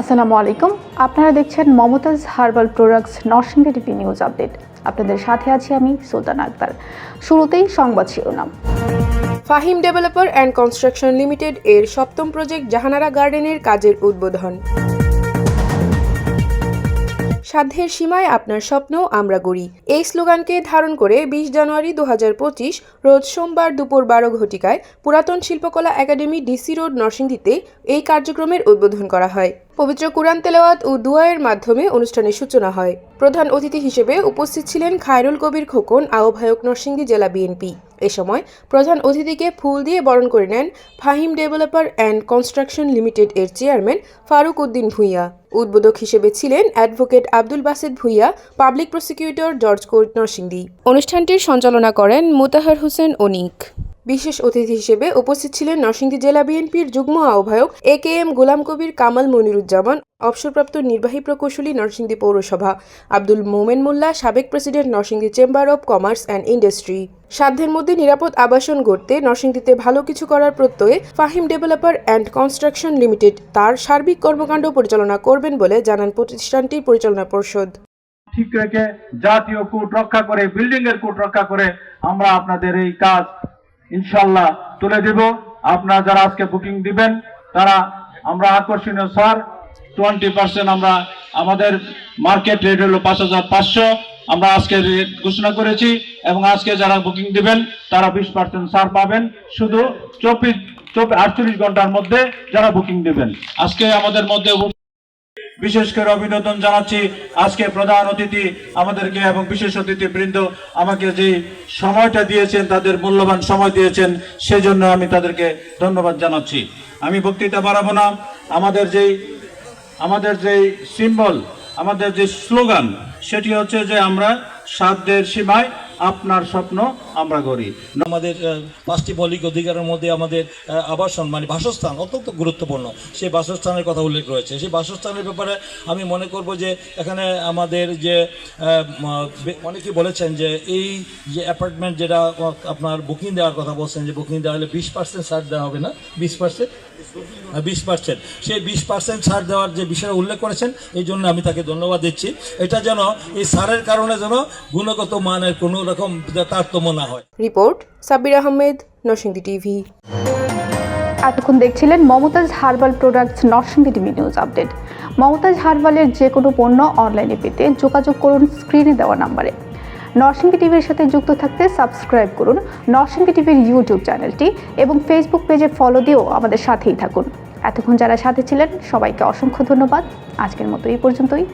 আসসালামু আলাইকুম। আপনারা দেখছেন Momtaz herbal products Narsingdi TV news update. আপনাদের সাথে আছি আমি সুলতান আক্তার শুরুতেই সংবাদ শিরোনাম। Fahim developer and construction limited এর সপ্তম প্রজেক্ট জাহানারা গার্ডেনের কাজের উদ্বোধন। সাধ্যের সীমায় আপনার স্বপ্ন আমরা গড়ি। এই স্লোগানকে ধারণ করে বিশ জানুয়ারি দু হাজার পঁচিশ রোজ সোমবার দুপুর বারো ঘটিকায় পুরাতন শিল্পকলা একাডেমি ডিসি রোড নরসিংদীতে এই কার্যক্রমের উদ্বোধন করা হয়। পবিত্র কুরআন তেলাওয়াত ও দুয়ায়ের মাধ্যমে অনুষ্ঠানের সূচনা হয়। প্রধান অতিথি হিসেবে উপস্থিত ছিলেন খায়রুল কবির খোকন, আহ্বায়ক নরসিংদী জেলা বিএনপি। এ সময় প্রধান অতিথিকে ফুল দিয়ে বরণ করে নেন Fahim developer and construction limited এর চেয়ারম্যান ফারুক উদ্দিন ভূঁইয়া। উদ্বোধক হিসেবে ছিলেন advocate Abdul Baset Bhuiyan, public prosecutor judge court Narsingdi অনুষ্ঠানটির সঞ্চালনা করেন মোতাহার হোসেন অনিক। বিশেষ অতিথি হিসেবে উপস্থিত ছিলেন নরসিংদী জেলা বিএনপির যুগ্ম আহ্বায়ক A K M Golam Kabir, Kamal Moniruzzaman, অবসরপ্রাপ্ত নির্বাহী প্রকৌশলী নরসিংদী পৌরসভা, আব্দুল মোমেন মোল্লা, সাবেক president Narsingdi chamber of commerce and industry. সাধ্যের মধ্যে নিরাপদ আবাসন গড়তে নরসিংদীতে ভালো কিছু করার প্রত্যয়ে Fahim developer and construction limited তার সার্বিক কর্মকাণ্ড পরিচালনা করবেন বলে জানান প্রতিষ্ঠানটির পরিচালনা পর্ষদ। ঠিক রেখে জাতীয় কোড রক্ষা করে বিল্ডিং এর কোড রক্ষা করে আমরা আপনাদের এই কাজ ইনশাল্লাহ তুলে দেব। আপনারা যারা আজকে বুকিং দিবেন, তারা আমরা আকর্ষণীয় স্যার টোয়েন্টি পার্সেন্ট আমরা আমাদের মার্কেট রেট হলো পাঁচ হাজার পাঁচশো। আমরা আজকে রেট ঘোষণা করেছি এবং আজকে যারা বুকিং দিবেন, তারা বিশ পার্সেন্ট ছাড় পাবেন। শুধু চব্বিশ চব্বিশ, আটচল্লিশ ঘণ্টার মধ্যে যারা বুকিং দিবেন। আজকে আমাদের মধ্যে বিশেষ করে অভিনন্দন জানাচ্ছি আজকে প্রধান অতিথি আমাদেরকে এবং বিশেষ অতিথি বৃন্দ আমাকে যে সময়টা দিয়েছেন, তাদের মূল্যবান সময় দিয়েছেন, সেজন্য আমি তাদেরকে ধন্যবাদ জানাচ্ছি। আমি বক্তৃতা বাড়াবো না। আমাদের যেই আমাদের যেই সিম্বল আমাদের যে স্লোগান সেটি হচ্ছে যে আমরা সাধ্যের সীমায় আপনার স্বপ্ন, আমরা গড়ি। আমাদের পাঁচটি মৌলিক অধিকারের মধ্যে আমাদের আবাসন মানে বাসস্থান অত্যন্ত গুরুত্বপূর্ণ। সেই বাসস্থানের কথা উল্লেখ রয়েছে। সেই বাসস্থানের ব্যাপারে আমি মনে করব যে, এখানে আমাদের যে অনেকে বলেছেন যে, এই যে অ্যাপার্টমেন্ট যেটা আপনার বুকিং দেওয়ার কথা বলছেন, যে বুকিং দেওয়া হলে বিশ পার্সেন্ট ছাড় দেওয়া হবে না? বিশ পার্সেন্ট বিশ পার্সেন্ট সেই বিশ পার্সেন্ট ছাড় দেওয়ার যে বিষয়ে উল্লেখ করেছেন এই জন্য আমি তাকে ধন্যবাদ দিচ্ছি। এটা যেন এই সারের কারণে যেন গুণগত মানের কোনো রকম তারতম্য না হয়। Report Sabbir Ahmed Narsingdi TV. এতক্ষণ দেখছিলেন Momtaz herbal products Narsingdi TV news update Momtaz হার্বালের যে কোনো পণ্য অনলাইনে পেতে যোগাযোগ করুন স্ক্রিনে দেওয়া নাম্বারে নরসিংদী টিভির সাথে যুক্ত থাকতে সাবস্ক্রাইব করুন নরসিংদী টিভির ইউটিউব চ্যানেলটি এবং ফেসবুক পেজে ফলো দিয়েও আমাদের সাথেই থাকুন। এতক্ষণ যারা সাথে ছিলেন, সবাইকে অসংখ্য ধন্যবাদ। আজকের মতো এই পর্যন্তই।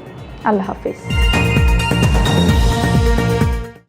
আল্লাহ হাফিজ।